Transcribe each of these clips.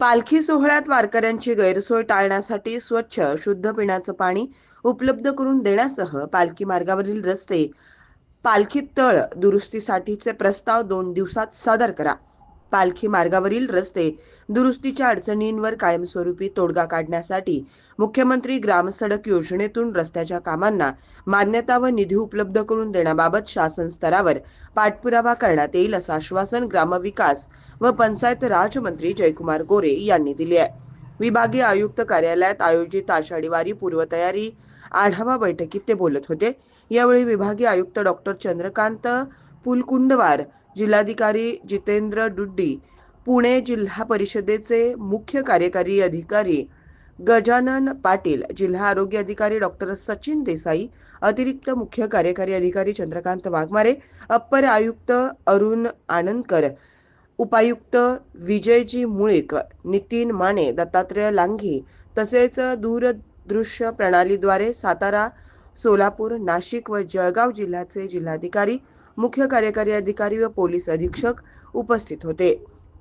पालखी सोहळ्यात वारकऱ्यांची गैरसोय टाळण्यासाठी स्वच्छ शुद्ध पिण्याचं पाणी उपलब्ध करून देण्यासह पालखी मार्गावरील रस्ते पालखी तळ दुरुस्तीसाठीचे प्रस्ताव दोन दिवसात सादर करा. पालखी मार्गावरील रस्ते दुरुस्तीच्या अडचणींवर कायमस्वरूपी तोडगा काढण्यासाठी मुख्यमंत्री ग्रामसडक योजनेतून रस्त्याच्या कामांना मान्यता व निधी उपलब्ध करून देण्याबाबत शासन स्तरावर पाठपुरावा करण्यात येईल असं आश्वासन ग्रामविकास व पंचायत राजमंत्री जयकुमार गोरे यांनी दिले आहे. विभागीय आयुक्त कार्यालयात आयोजित आषाढी वारी पूर्वतयारी आढावा बैठकीत ते बोलत होते. यावेळी विभागीय आयुक्त डॉक्टर चंद्रकांत पुलकुंडवार जिल्हाधिकारी जितेंद्र डुड्डी पुणे जिल्हा परिषदेचे मुख्य कार्यकारी अधिकारी गजानन पाटील जिल्हा आरोग्य अधिकारी डॉक्टर सचिन देसाई अतिरिक्त मुख्य कार्यकारी अधिकारी चंद्रकांत वाघमारे अप्पर आयुक्त अरुण आनंदकर उपायुक्त विजयजी मुळीक नितीन माने दत्तात्रय लांघी तसेच दूरदृश्य प्रणालीद्वारे सातारा सोलापूर नाशिक व जळगाव जिल्ह्याचे जिल्हाधिकारी मुख्य कार्यकारी अधिकारी व पोलीस अधीक्षक उपस्थित होते.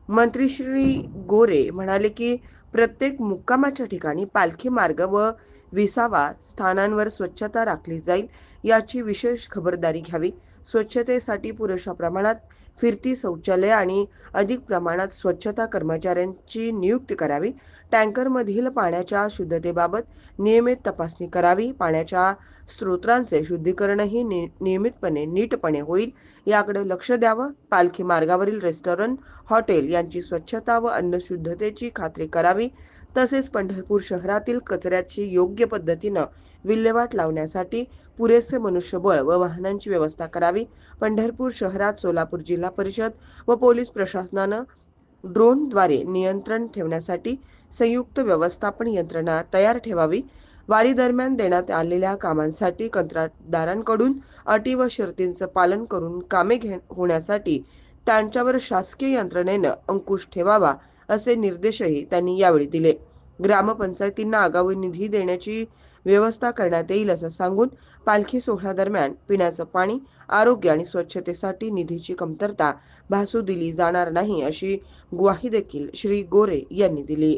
मंत्री श्री गोरे म्हणाले की प्रत्येक मुक्कामाच्या ठिकाणी पालखी मार्ग व विसावा स्थानांवर स्वच्छता राखली जाईल याची विशेष खबरदारी घ्यावी. स्वच्छतेसाठी पुरेशा प्रमाणात फिरती शौचालय आणि अधिक प्रमाणात स्वच्छता कर्मचाऱ्यांची नियुक्ती करावी. टँकरमधील पाण्याच्या शुद्धतेबाबत नियमित तपासणी करावी. पाण्याच्या स्रोतांचे शुद्धीकरणही नि नियमितपणे नीटपणे होईल. याकडे लक्ष द्यावं. पालखी मार्गावरील रेस्टॉरंट हॉटेल यांची स्वच्छता व अन्न शुद्धतेची खात्री करावी. तसेच पंढरपूर शहरातील कचऱ्याची योग्य पद्धतीनं विल्हेवाट लावण्यासाठी पुरेसे मनुष्यबळ व वाहनांची व्यवस्था करावी. पंढरपूर शहरात सोलापूर जिल्हा परिषद व पोलीस प्रशासनानं ड्रोनद्वारे नियंत्रण ठेवण्यासाठी संयुक्त व्यवस्थापन यंत्रणा तयार ठेवावी. वारी दरम्यान देण्यात आलेल्या कामांसाठी कंत्राटदारांकडून अटी व शर्तींचं पालन करून कामे घे होण्यासाठी त्यांच्यावर शासकीय यंत्रणेनं अंकुश ठेवावा असे निर्देशही त्यांनी यावेळी दिले. ग्रामपंचायतींना आगाऊ निधी देण्याची व्यवस्था करण्यात येईल असं सांगून पालखी सोहळ्यादरम्यान पिण्याचं पाणी आरोग्य आणि स्वच्छतेसाठी निधीची कमतरता भासू दिली जाणार नाही अशी ग्वाही देखील श्री गोरे यांनी दिली.